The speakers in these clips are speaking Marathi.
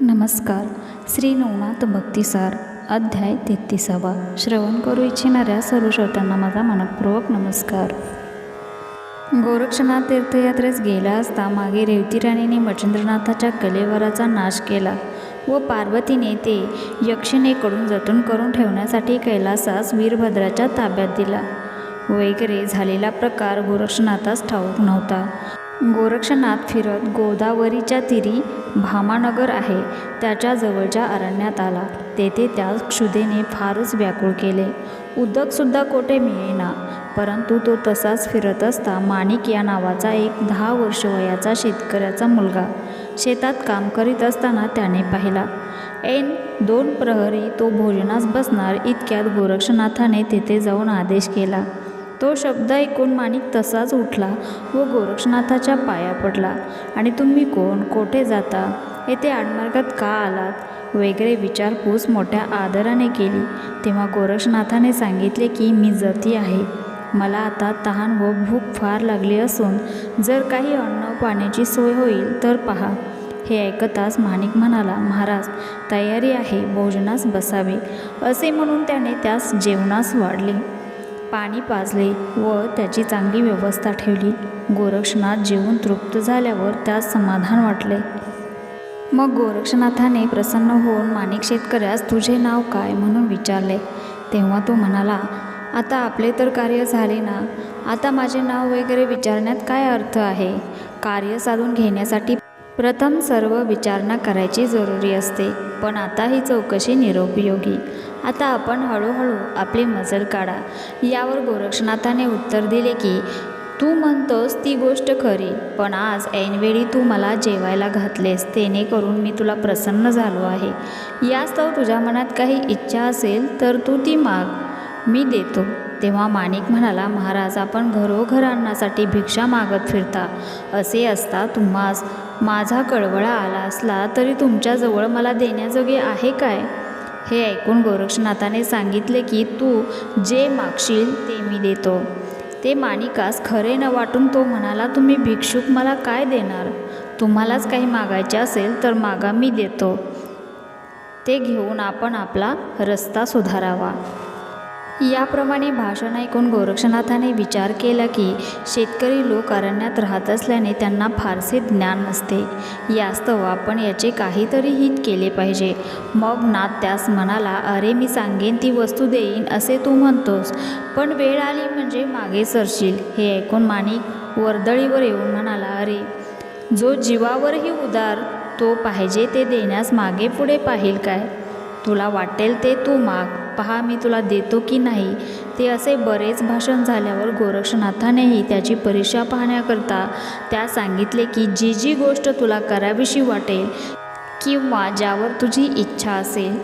नमस्कार. श्री नवनाथ भक्तिसार अध्याय तेहतीसावा. श्रवण करू इच्छिणाऱ्या सर्व श्रोत्यांना माझा मनपूर्वक नमस्कार. गोरक्षनाथ तीर्थयात्रेस गेला असता मागे रेवती राणीने मच्छिंद्रनाथाच्या कलेवराचा नाश केला व पार्वतीने ते यक्षिणेकडून जतन करून ठेवण्यासाठी कैलासास वीरभद्राच्या ताब्यात दिला. वगैरे झालेला प्रकार गोरक्षनाथास ठाऊक नव्हता. गोरक्षनाथ फिरत गोदावरीच्या तीरी भामानगर आहे. त्याच्या जवळच्या अरण्यात आला. तेथे त्या क्षुदेने फारच व्याकुळ केले. उदकसुद्धा कोठे मिळेना. परंतु तो तसाच फिरत असता माणिक या नावाचा एक दहा वर्ष वयाचा शेतकऱ्याचा मुलगा. शेतात काम करीत असताना त्याने पाहिला. ऐन दोन प्रहरी तो भोजनास बसणार इतक्यात गोरक्षनाथाने तेथे जाऊन आदेश केला. तो शब्द ऐकून माणिक तसाच उठला व गोरक्षनाथाच्या पाया पडला. आणि तुम्ही कोण? कोठे जाता? येथे आडमार्गात का आलात? वगैरे विचारपूस मोठ्या आदराने केली. तेव्हा गोरक्षनाथाने सांगितले की मी जती आहे. मला आता तहान व भूक फार लागली असून जर काही अन्न पाण्याची सोय होईल तर पहा. हे ऐकताच माणिक म्हणाला महाराज तयारी आहे भोजनास बसावे. असे म्हणून त्याने त्यास जेवणास वाढले. पाणी पाजले व त्याची चांगली व्यवस्था ठेवली. गोरक्षनाथ जेवून तृप्त झाल्यावर त्यास समाधान वाटले. मग गोरक्षनाथाने प्रसन्न होऊन माणिक शेतकऱ्यास तुझे नाव काय? म्हणून विचारले. तेव्हा तो म्हणाला आता आपले तर कार्य झाले ना? आता माझे नाव वगैरे विचारण्यात काय अर्थ आहे? कार्य साधून घेण्यासाठी प्रथम सर्व विचारणा करायची जरुरी असते पण आता ही चौकशी निरुपयोगी. आता आपण हळूहळू आपली मजल काढा. यावर गोरक्षनाथाने उत्तर दिले की तू म्हणतोस ती गोष्ट खरी पण आज ऐनवेळी तू मला जेवायला घातलेस तेणेकरून मी तुला प्रसन्न झालो आहे. यास्तव तुझ्या मनात काही इच्छा असेल तर तू ती माग. मी देतो. तेव्हा माणिक म्हणाला महाराज आपण घरोघर आणण्यासाठी भिक्षा मागत फिरता. असे असता तुम्हास माझा कळवळा आला असला तरी तुमच्याजवळ मला देण्याजोगे आहे काय? हे ऐकून गोरक्षनाथाने सांगितले की तू जे मागशील ते मी देतो. ते माणिकास खरे न वाटून तो म्हणाला तुम्ही भिक्षुक मला काय देणार? तुम्हालाच काही मागायचे असेल तर मागा मी देतो. ते घेऊन आपण आपला रस्ता सुधारावा. याप्रमाणे भाषण ऐकून गोरक्षनाथाने विचार केला की शेतकरी लोक अरण्यात राहत असल्याने त्यांना फारसे ज्ञान नसते. यास्तव आपण याचे काहीतरी हित केले पाहिजे. मग नाथ त्यास म्हणाला अरे मी सांगेन ती वस्तू देईन असे तू म्हणतोस. पण वेळ आली म्हणजे मागे सरशील. हे ऐकून माणिक वर्दळीवर येऊन म्हणाला अरे जो जीवावरही उदार तो पाहिजे ते देण्यास मागे पुढे पाहिल काय? तुला वाटेल ते तू माग. पहा मी तुला देतो की नाही? ते असे बरेच भाषण झाल्यावर गोरक्षनाथानेही त्याची परीक्षा पाहण्याकरता त्या सांगितले की जी जी गोष्ट तुला करावीशी वाटेल किंवा ज्यावर तुझी इच्छा असेल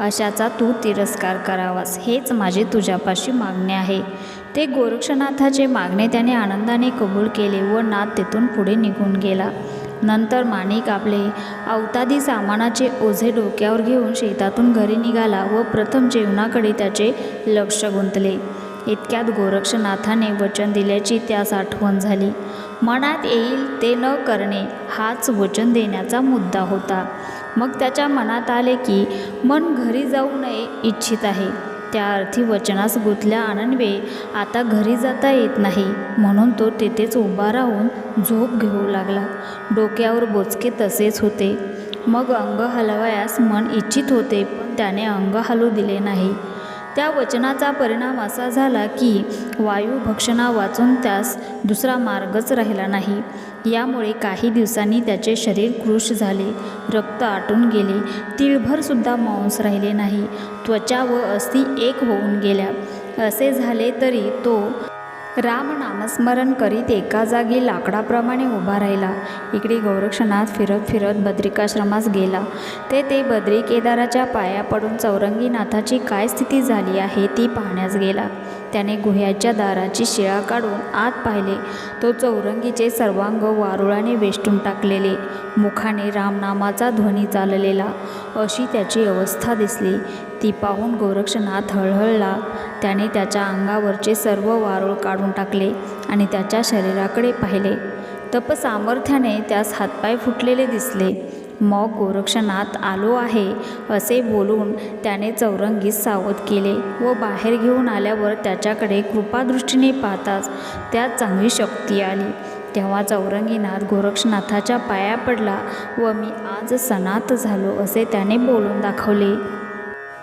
अशाचा तू तिरस्कार करावास. हेच माझे तुझ्यापाशी मागणे आहे. ते गोरक्षनाथाचे मागणे त्याने आनंदाने कबूल केले व नाथ तेथून पुढे निघून गेला. नंतर माणिक आपले अवतादी सामानाचे ओझे डोक्यावर घेऊन शेतातून घरी निघाला व प्रथम जेवणाकडे त्याचे लक्ष गुंतले. इतक्यात गोरक्षनाथाने वचन दिल्याची त्यास आठवण झाली. मनात येईल ते न करणे हाच वचन देण्याचा मुद्दा होता. मग त्याच्या मनात आले की मन घरी जाऊ नये इच्छित आहे. त्या अर्थी वचनास गुंतल्या आनंदवे आता घरी जाता येत नाही. म्हणून तो तेथेच उभा राहून झोप घेऊ लागला. डोक्यावर बोचके तसेच होते. मग अंग हलवायास मन इच्छित होते पण त्याने अंग हलू दिले नाही. त्या वचनाचा परिणाम असा झाला की वायू भक्षणा वाचून त्यास दुसरा मार्गच राहिला नाही. यामुळे काही दिवसांनी त्याचे शरीर कृश झाले रक्त आटून गेले तिळभरसुद्धा मांस राहिले नाही त्वचा व अस्थि एक होऊन गेल्या. असे झाले तरी तो राम नामस्मरण करीत एका जागी लाकडाप्रमाणे उभा राहिला. इकडे गोरक्षनाथ फिरत फिरत बद्रिकाश्रमास गेला. ते ते बद्री केदाराच्या पाया पडून चौरंगीनाथाची काय स्थिती झाली आहे ती पाहण्यास गेला. त्याने गुह्याच्या दाराची शिळा काढून आत पाहिले. तो चौरंगीचे सर्वांग वारुळाने वेष्टून टाकलेले. मुखाने रामनामाचा ध्वनी चाललेला. अशी त्याची अवस्था दिसली. ती पाहून गोरक्षनाथ हळहळला. त्याने त्याच्या अंगावरचे सर्व वारूळ काढून टाकले आणि त्याच्या शरीराकडे पाहिले. तपसामर्थ्याने त्यास हातपाय फुटलेले दिसले. मग गोरक्षनाथ आलो आहे असे बोलून त्याने चौरंगीस सावध केले व बाहेर घेऊन आल्यावर त्याच्याकडे कृपादृष्टीने पाहताच त्यात चांगली शक्ती आली. तेव्हा चौरंगीनाथ गोरक्षनाथाच्या पाया पडला व मी आज सनात झालो असे त्याने बोलून दाखवले.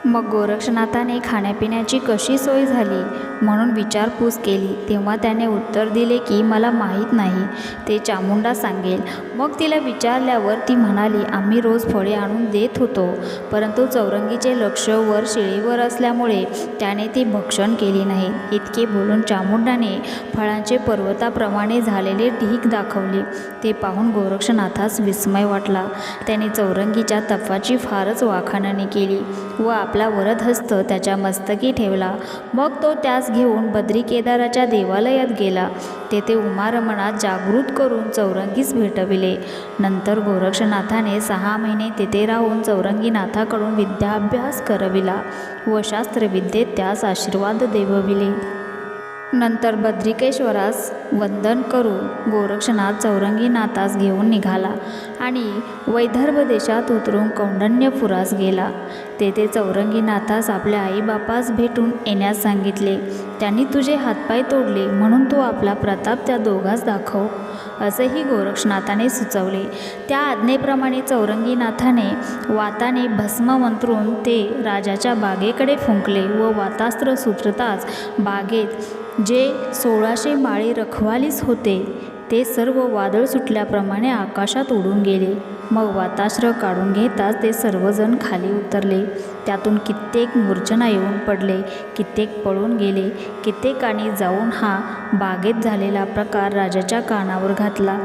मग गोरक्षनाथाने खाण्यापिण्याची कशी सोय झाली? म्हणून विचारपूस केली. तेव्हा त्याने उत्तर दिले की मला माहीत नाही. ते चामुंडा सांगेल. मग तिला विचारल्यावर ती म्हणाली आम्ही रोज फळे आणून देत होतो. परंतु चौरंगीचे लक्ष वर शिळीवर असल्यामुळे त्याने ती भक्षण केली नाही. इतके बोलून चामुंडाने फळांचे पर्वताप्रमाणे झालेले ढीक दाखवले. ते पाहून गोरक्षनाथास विस्मय वाटला. त्याने चौरंगीच्या तपाची फारच वाखाणणी केली व आपला वरदहस्त त्याच्या मस्तकी ठेवला. मग तो त्यास घेऊन बद्री केदाराच्या देवालयात गेला. तेथे उमारमणात जागृत करून चौरंगीस भेटविले. नंतर गोरक्षनाथाने सहा महिने तेथे राहून चौरंगीनाथाकडून विद्याभ्यास करविला. व शास्त्रविद्येत त्यास आशीर्वाद देवविले. नंतर बद्रिकेश्वरास वंदन करून गोरक्षनाथ चौरंगीनाथास घेऊन निघाला आणि वैदर्भ देशात उतरून कौंडण्यपुरास गेला. तेथे चौरंगीनाथास आपल्या आईबापास भेटून येण्यास सांगितले त्यांनी तुझे हातपाय तोडले म्हणून तू आपला प्रताप त्या दोघास दाखव असेही गोरक्षनाथाने सुचवले. त्या आज्ञेप्रमाणे चौरंगीनाथाने वाताने भस्म मंत्रून ते राजाच्या बागेकडे फुंकले व वातास्त्र सुचताच बागेत जे सोळाशे माळी रखवालीस होते ते सर्व वादळ सुटल्याप्रमाणे आकाशात उडून गेले. मग वाताश्र काढून घेताच ते सर्वजण खाली उतरले. त्यातून कित्येक मूर्छना येऊन पडले कित्येक पळून गेले. कित्येकाने जाऊन हा बागेत झालेला प्रकार राजाच्या कानावर घातला.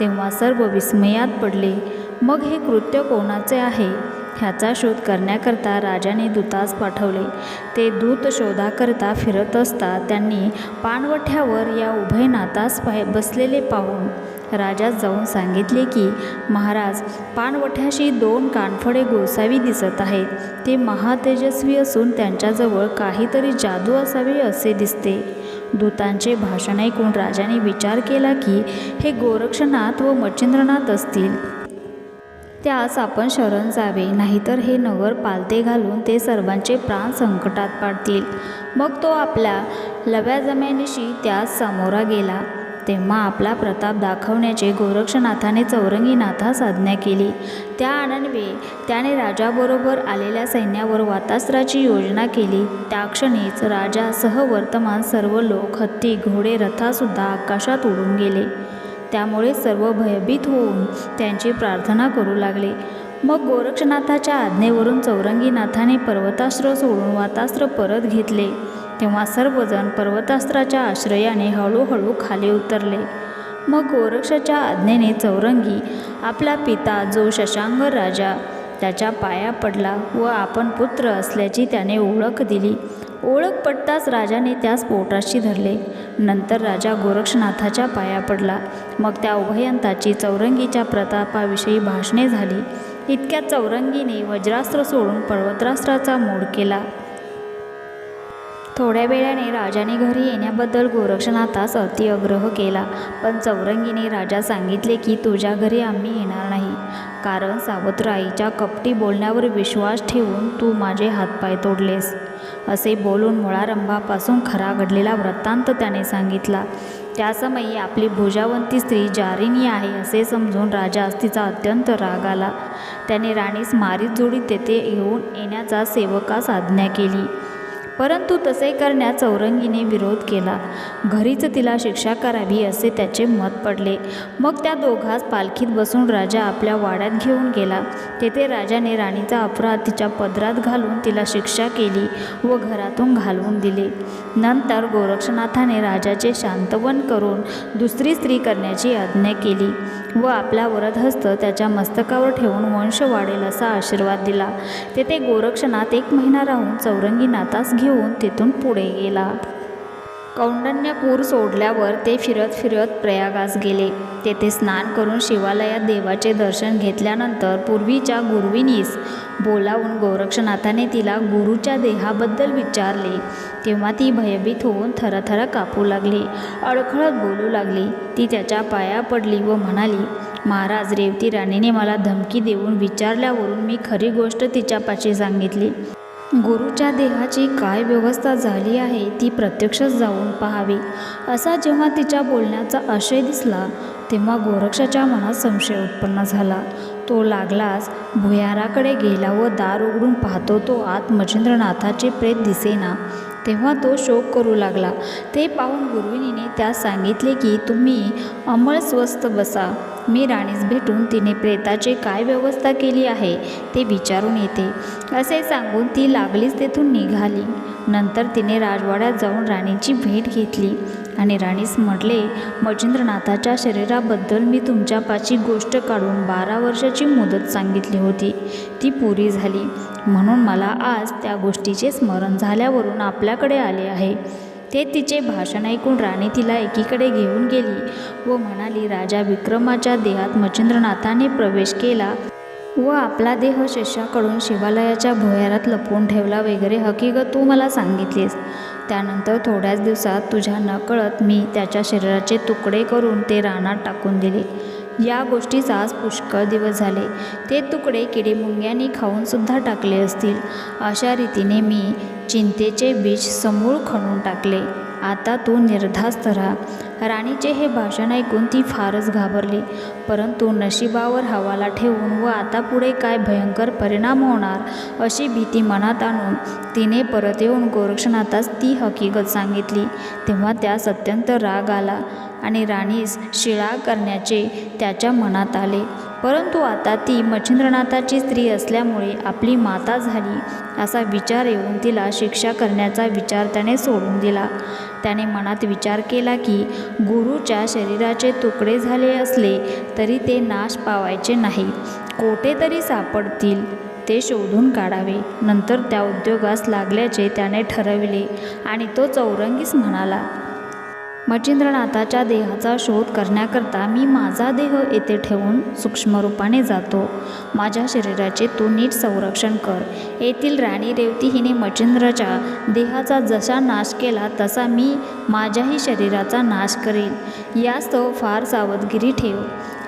तेव्हा सर्व विस्मयात पडले. मग हे कृत्य कोणाचे आहे? ह्याचा शोध करण्याकरता राजाने दूतास पाठवले. ते दूत शोधाकरता फिरत असता त्यांनी पाणवठ्यावर या उभय नातास पाय बसलेले पाहून राजास जाऊन सांगितले की महाराज पाणवठ्याशी दोन कानफडे गोसावी दिसत आहेत. ते महातेजस्वी असून त्यांच्याजवळ काहीतरी जादू असावी असे दिसते. दूतांचे भाषण ऐकून राजाने विचार केला की हे गोरक्षनाथ व मच्छिंद्रनाथ असतील. त्यास आपण शरण जावे. नाहीतर हे नगर पालते घालून ते सर्वांचे प्राण संकटात पाडतील. मग तो आपल्या लव्या जम्यानिशी त्यास सामोरा गेला. तेव्हा आपला प्रताप दाखवण्याचे गोरक्षनाथाने चौरंगीनाथास आज्ञा केली. त्या आनंदवे त्याने राजाबरोबर आलेल्या सैन्यावर वातास्त्राची योजना केली. त्या क्षणीच राजासह वर्तमान सर्व लोक हत्ती घोडे रथासुद्धा आकाशात उडून गेले. त्यामुळे सर्व भयभीत होऊन त्यांची प्रार्थना करू लागले. मग गोरक्षनाथाच्या आज्ञेवरून चौरंगीनाथाने पर्वतास्त्र सोडून वातास्त्र परत घेतले. तेव्हा सर्वजण पर्वतास्त्राच्या आश्रयाने हळूहळू खाली उतरले. मग गोरक्षाच्या आज्ञेने चौरंगी आपला पिता जो शशांग राजा त्याच्या पाया पडला व आपण पुत्र असल्याची त्याने ओळख दिली. ओळख पडताच राजाने त्यास पोटाशी धरले. नंतर राजा गोरक्षनाथाच्या पाया पडला. मग त्या उभयंताची चौरंगीच्या प्रतापाविषयी भाषणे झाली. इतक्या चौरंगीने वज्रास्त्र सोडून पर्वत्रास्त्राचा मोड केला. थोड्या वेळाने राजाने घरी येण्याबद्दल गोरक्षनाथास अतिआग्रह केला. पण चौरंगीने राजा सांगितले की तुझ्या घरी आम्ही येणार नाही. कारण सावत्र आईच्या कपटी बोलण्यावर विश्वास ठेवून तू माझे हातपाय तोडलेस. असे बोलून मुळारंभापासून खरा घडलेला वृत्तांत त्याने सांगितला. त्या समयी आपली भुजावंती स्त्री जारिनी आहे असे समजून राजास तिचा अत्यंत राग आला. त्याने राणीस मारीत जोडी तेथे येऊन येण्याचा सेवकास आज्ञा केली. परंतु तसे करण्यास चौरंगीने विरोध केला. घरीच तिला शिक्षा करावी असे त्याचे मत पडले. मग त्या दोघास पालखीत बसून राजा आपल्या वाड्यात घेऊन गेला. तेथे राजाने राणीचा अपराध तिच्या पदरात घालून तिला शिक्षा केली व घरातून घालवून दिले. नंतर गोरक्षनाथाने राजाचे शांतवन करून दुसरी स्त्री करण्याची आज्ञा केली. व आपला वरदहस्त त्याच्या मस्तकावर ठेवून वंश वाढेल असा आशीर्वाद दिला. तेथे गोरक्षनाथ एक महिना राहून चौरंगी नातास घेऊन तिथून पुढे गेला. कौंडण्यपूर सोडल्यावर ते फिरत फिरत प्रयागास गेले. तेथे स्नान करून शिवालयात देवाचे दर्शन घेतल्यानंतर पूर्वीच्या गुरुविनीस बोलावून गोरक्षनाथाने तिला गुरुच्या देहाबद्दल विचारले. तेव्हा ती भयभीत होऊन थरथर कापू लागली. अडखळत बोलू लागली. ती त्याच्या पाया पडली व म्हणाली महाराज रेवती राणीने मला धमकी देऊन विचारल्यावरून मी खरी गोष्ट तिच्यापाशी सांगितली. गुरुच्या देहाची काय व्यवस्था झाली आहे ती प्रत्यक्षच जाऊन पाहावी. असा जेव्हा तिच्या बोलण्याचा आशय दिसला तेव्हा गोरक्षाच्या मनात संशय उत्पन्न झाला. तो लागलाच भुयाराकडे गेला व दार उघडून पाहतो तो आत मच्छिंद्रनाथाचे प्रेत दिसेना. तेव्हा तो शोक करू लागला. ते पाहून गुरुविनीने त्यास सांगितले की तुम्ही अमळ स्वस्थ बसा. मी राणीस भेटून तिने प्रेताची काय व्यवस्था केली आहे ते विचारून येते. असे सांगून ती लागलीच तेथून निघाली. नंतर तिने राजवाड्यात जाऊन राणीची भेट घेतली. आणि राणीस म्हटले मच्छिंद्रनाथाच्या शरीराबद्दल मी तुमच्यापाची गोष्ट काढून बारा वर्षाची मुदत सांगितली होती. ती पुरी झाली. म्हणून मला आज त्या गोष्टीचे स्मरण झाल्यावरून आपल्याकडे आले आहे. ते तिचे भाषण ऐकून राणी तिला एकीकडे घेऊन गेली व म्हणाली राजा विक्रमाच्या देहात मच्छिंद्रनाथाने प्रवेश केला. व आपला देह शिष्याकडून शिवालयाच्या भुयारात लपवून ठेवला वगैरे. हकीकत तू मला सांगितलीस. त्यानंतर थोड्याच दिवसात तुझ्या नकळत मी त्याच्या शरीराचे तुकडे करून ते रानात टाकून दिले. या गोष्टीचा आज पुष्कळ दिवस झाले. ते तुकडे किडेमुंग्यांनी खाऊनसुद्धा टाकले असतील. अशा रीतीने मी चिंतेचे बीज समूळ खणून टाकले. आता तू निर्धास्त राहा. राणीचे हे भाषण ऐकून ती फारच घाबरली. परंतु नशिबावर हवाला ठेवून व आता पुढे काय भयंकर परिणाम होणार अशी भीती मनात आणून तिने परत येऊन गोरक्षनाथास ती हकीकत सांगितली. तेव्हा त्यास अत्यंत राग आला आणि राणीस शिळा करण्याचे त्याच्या मनात आले. परंतु आता ती मच्छिंद्रनाथाची स्त्री असल्यामुळे आपली माता झाली असा विचार येऊन तिला शिक्षा करण्याचा विचार त्याने सोडून दिला. त्याने मनात विचार केला की गुरुच्या शरीराचे तुकडे झाले असले तरी ते नाश पावायचे नाही कोठे तरी सापडतील ते शोधून काढावे. नंतर त्या उद्योगास लागल्याचे त्याने ठरविले आणि तो चौरंगीस म्हणाला मच्छिंद्रनाथाच्या देहाचा शोध करण्याकरता मी माझा देह येथे ठेवून सूक्ष्मरूपाने जातो. माझ्या शरीराचे तू नीट संरक्षण कर. येथील राणी रेवती हिने मचिंद्रच्या देहाचा जसा नाश केला तसा मी माझ्याही शरीराचा नाश करेल यास्तव फार सावधगिरी ठेव.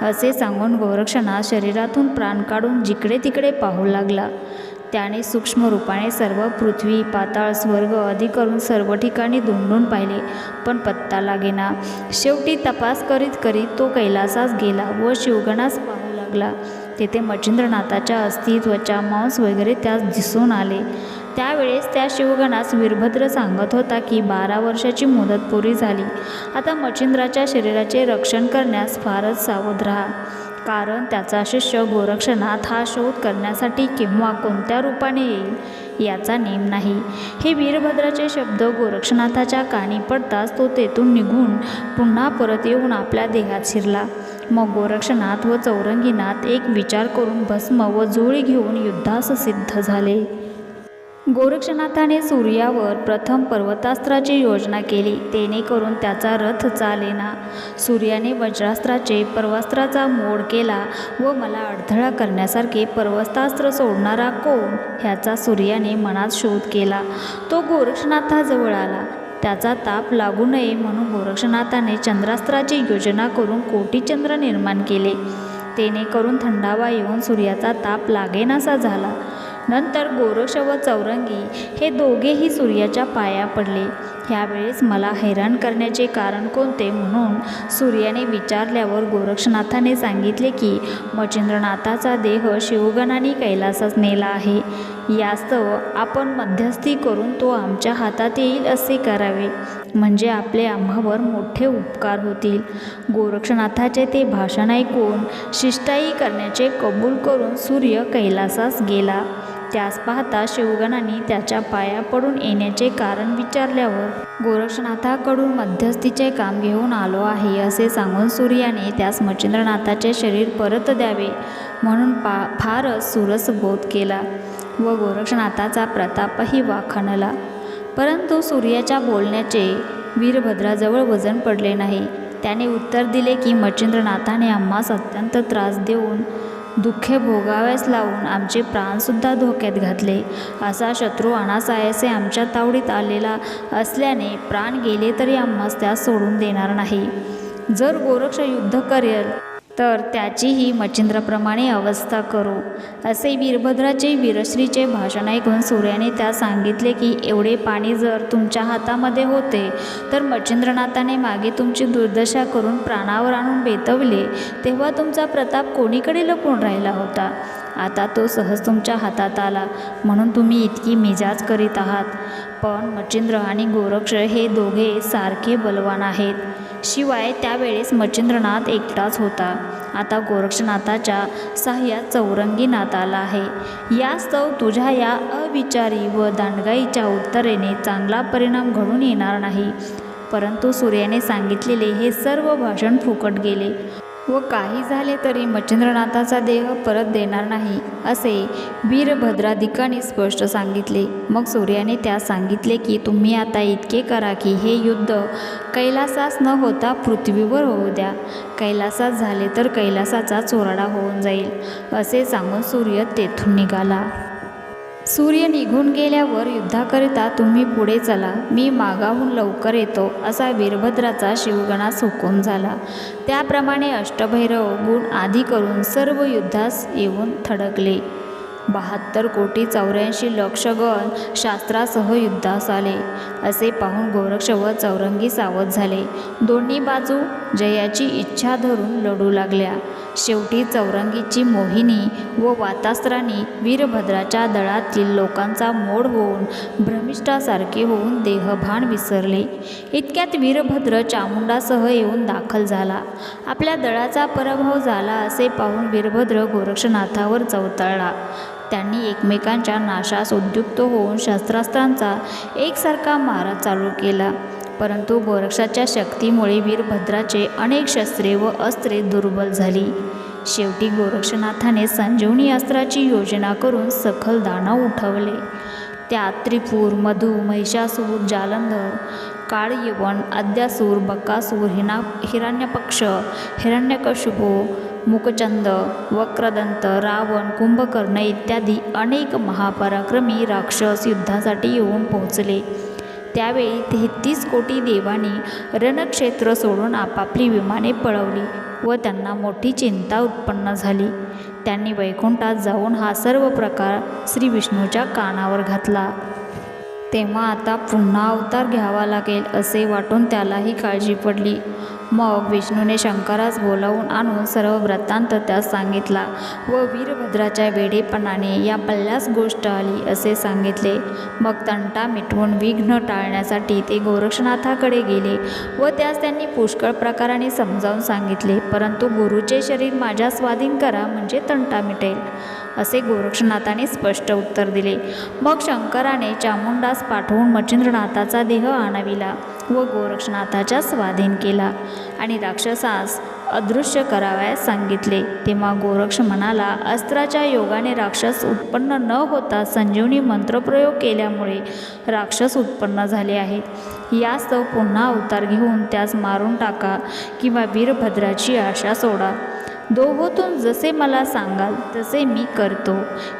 असे सांगून गोरक्षणा शरीरातून प्राण काढून जिकडे तिकडे पाहू लागला. त्याने सूक्ष्म रूपाने सर्व पृथ्वी पाताळ स्वर्ग अधिक करून सर्व ठिकाणी धुंडून पाहिले. पण पत्ता लागेना. शेवटी तपास करीत करीत तो कैलासास गेला व शिवगणास पाहू लागला. तेथे मच्छिंद्रनाथाच्या अस्थि त्वचा मांस वगैरे त्यास दिसून आले. त्यावेळेस त्या शिवगणास वीरभद्र सांगत होता की बारा वर्षाची मुदत पुरी झाली. आता मच्छिंद्राच्या शरीराचे रक्षण करण्यास फारच सावध राहा. कारण त्याचा शिष्य गोरक्षनाथ हा शोध करण्यासाठी किंवा कोणत्या रूपाने येईल याचा नेम नाही. हे वीरभद्राचे शब्द गोरक्षनाथाच्या कानी पडताच तो तेथून निघून पुन्हा परत येऊन आपल्या देहात शिरला. मग गोरक्षनाथ व चौरंगीनाथ एक विचार करून भस्म व जुळी घेऊन युद्धास सिद्ध झाले. गोरक्षनाथाने सूर्यावर प्रथम पर्वतास्त्राची योजना केली. तेणेकरून त्याचा रथ चालेना. सूर्याने वज्रास्त्राचे पर्वस्त्राचा मोड केला व मला अडथळा करण्यासारखे पर्वतास्त्र सोडणारा कोण ह्याचा सूर्याने मनात शोध केला. तो गोरक्षनाथाजवळ आला. त्याचा ताप लागू नये म्हणून गोरक्षनाथाने चंद्रास्त्राची योजना करून कोटीचंद्र निर्माण केले. तेणेकरून थंडावा येऊन सूर्याचा ताप लागेनासा झाला. नंतर गोरक्ष व चौरंगी हे दोघेही सूर्याच्या पाया पडले. ह्यावेळेस मला हैराण करण्याचे कारण कोणते म्हणून सूर्याने विचारल्यावर गोरक्षनाथाने सांगितले की मच्छिंद्रनाथाचा देह शिवगणाने कैलासास नेला आहे. यास्तव आपण मध्यस्थी करून तो आमच्या हातात येईल असे करावे. म्हणजे आपले आम्हावर मोठे उपकार होतील. गोरक्षनाथाचे ते भाषण ऐकून शिष्टाई करण्याचे कबूल करून सूर्य कैलासास गेला. त्यास पाहता शिवगणांनी त्याच्या पाया पडून येण्याचे कारण विचारल्यावर गोरक्षनाथाकडून मध्यस्थीचे काम घेऊन आलो आहे असे सांगून सूर्याने त्यास मच्छिंद्रनाथाचे शरीर परत द्यावे म्हणून पा फारच सुरस बोध केला व गोरक्षनाथाचा प्रतापही वाखाणला. परंतु सूर्याच्या बोलण्याचे वीरभद्राजवळ वजन पडले नाही. त्याने उत्तर दिले की मच्छिंद्रनाथाने आम्हास अत्यंत त्रास देऊन दुःखे भोगाव्यास लावून आमचे प्राणसुद्धा धोक्यात घातले. असा शत्रू अनासायसे आमच्या तावडीत आलेला असल्याने प्राण गेले तरी आम्हास त्यास सोडून देणार नाही. जर गोरक्ष युद्ध करेल तर त्याचीही मच्छिंद्राप्रमाणे अवस्था करू असे वीरभद्राचे वीरश्रीचे भाषण ऐकून सूर्याने त्या सांगितले की एवढे पाणी जर तुमच्या हातामध्ये होते तर मच्छिंद्रनाथाने मागे तुमची दुर्दशा करून प्राणावर आणून बेतवले तेव्हा तुमचा प्रताप कोणीकडे लपून राहिला होता? आता तो सहज तुमच्या हातात आला म्हणून तुम्ही इतकी मिजाज करीत आहात. पण मच्छिंद्र आणि गोरक्ष हे दोघे सारखे बलवान आहेत. शिवाय त्यावेळेस मच्छिंद्रनाथ एकटाच होता. आता गोरक्षनाथाच्या साह्यात चौरंगी नाथ आला आहे. यास्तव तुझ्या या अविचारी व दांडगाईच्या उत्तरेने चांगला परिणाम घडून येणार नाही. परंतु सूर्याने सांगितलेले हे सर्व भाषण फुकट गेले. व काही झाले तरी मच्छिंद्रनाथाचा देह परत देणार नाही असे वीरभद्राधिकाने स्पष्ट सांगितले. मग सूर्याने त्यास सांगितले की तुम्ही आता इतके करा की हे युद्ध कैलासास न होता पृथ्वीवर होऊ द्या. कैलासात झाले तर कैलासाचा चोराडा होऊन जाईल. असे सांगून सूर्य तेथून निघाला. सूर्य निघून गेल्यावर युद्धाकरिता तुम्ही पुढे चला. मी मागाहून लवकर येतो असा वीरभद्राचा शिवगणास हुकूम झाला. त्याप्रमाणे अष्टभैरव गुण आधी करून सर्व युद्धास येऊन थडकले. बहात्तर कोटी चौऱ्याऐंशी लक्ष गण शास्त्रासह युद्धास आले. असे पाहून गोरक्ष व चौरंगी सावध झाले. दोन्ही बाजू जयाची इच्छा धरून लढू लागल्या. शेवटी चौरंगीची मोहिनी व वातास्त्रांनी वीरभद्राच्या दळातील लोकांचा मोड होऊन भ्रमिष्ठासारखे होऊन देहभान विसरले. इतक्यात वीरभद्र चामुंडासह येऊन दाखल झाला. आपल्या दळाचा पराभव झाला असे पाहून वीरभद्र गोरक्षनाथावर चवताळला. त्यांनी एकमेकांच्या नाशास उद्युक्त होऊन शस्त्रास्त्रांचा एकसारखा मारा चालू केला. परंतु गोरक्षाच्या शक्तीमुळे वीरभद्राचे अनेक शस्त्रे व अस्त्रे दुर्बल झाली. शेवटी गोरक्षनाथाने संजीवनी अस्त्राची योजना करून सखल दानव उठवले. त्यात त्रिपूर मधु महिषासूर जालंधर काळयवन अद्यासूर बकासूर हिना हिरण्यपक्ष हिरण्यकशुभो मुकचंद वक्रदंत रावण कुंभकर्ण इत्यादी अनेक महापराक्रमी राक्षस युद्धासाठी येऊन पोहोचले. त्यावेळी तेहतीस कोटी देवांनी रणक्षेत्र सोडून आपापली विमाने पळवली व त्यांना मोठी चिंता उत्पन्न झाली. त्यांनी वैकुंठात जाऊन हा सर्व प्रकार श्री विष्णूच्या कानावर घातला. तेव्हा आता पुन्हा अवतार घ्यावा लागेल असे वाटून त्यालाही काळजी पडली. मग विष्णूने शंकरास बोलावून आणून सर्व वृत्तांत त्यास सांगितला व वीरभद्राच्या वेडेपणाने या पल्ल्यास गोष्ट आली असे सांगितले. मग तंटा मिटवून विघ्न टाळण्यासाठी ते गोरक्षनाथाकडे गेले व त्यास त्यांनी पुष्कळ प्रकाराने समजावून सांगितले परंतु गुरुचे शरीर माझ्या स्वाधीन करा म्हणजे तंटा मिटेल असे गोरक्षनाथाने स्पष्ट उत्तर दिले. मग शंकराने चामुंडास पाठवून मच्छिंद्रनाथाचा देह आणविला. व गोरक्षनाथाच्या स्वाधीन केला. आणि राक्षसास अदृश्य करावयास सांगितले. तेव्हा गोरक्ष म्हणाला अस्त्राच्या योगाने राक्षस उत्पन्न न होता संजीवनी मंत्रप्रयोग केल्यामुळे राक्षस उत्पन्न झाले आहेत. यास्तव पुन्हा अवतार घेऊन त्यास मारून टाका किंवा वीरभद्राची आशा सोडा. दोहोतून जसे मला सांगाल तसे मी करतो.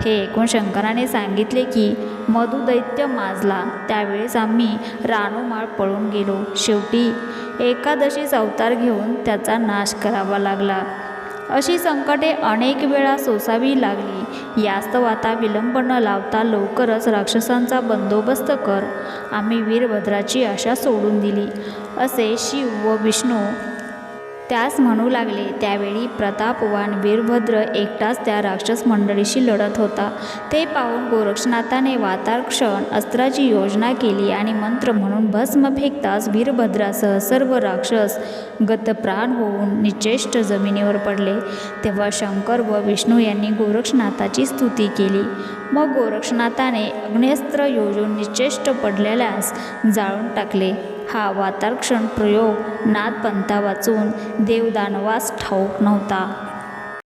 हे ऐकून शंकराने सांगितले की मधुदैत्य माजला. त्यावेळेस आम्ही रानोमाळ पळून गेलो. शेवटी एकादशीचा अवतार घेऊन त्याचा नाश करावा लागला. अशी संकटे अनेक वेळा सोसावी लागली. यास्तव आता विलंब न लावता लवकरच राक्षसांचा बंदोबस्त कर. आम्ही वीरभद्राची आशा सोडून दिली. असे शिव व विष्णू त्यास म्हणू लागले. त्यावेळी प्रतापवान वीरभद्र एकटाच त्या राक्षस मंडळीशी लढत होता. ते पाहून गोरक्षनाथाने वातारक्षण अस्त्राची योजना केली आणि मंत्र म्हणून भस्म फेकताच वीरभद्रासह सर्व राक्षस गतप्राण होऊन निचेष्ट जमिनीवर पडले. तेव्हा शंकर व विष्णू यांनी गोरक्षनाथाची स्तुती केली. मग गोरक्षनाथाने अग्नेस्त्र योजून निचेष्ट पडलेल्यास जाळून टाकले. हा वातारक्षण प्रयोग नाथपंथा वाचून देवदानवास ठाऊक नव्हता.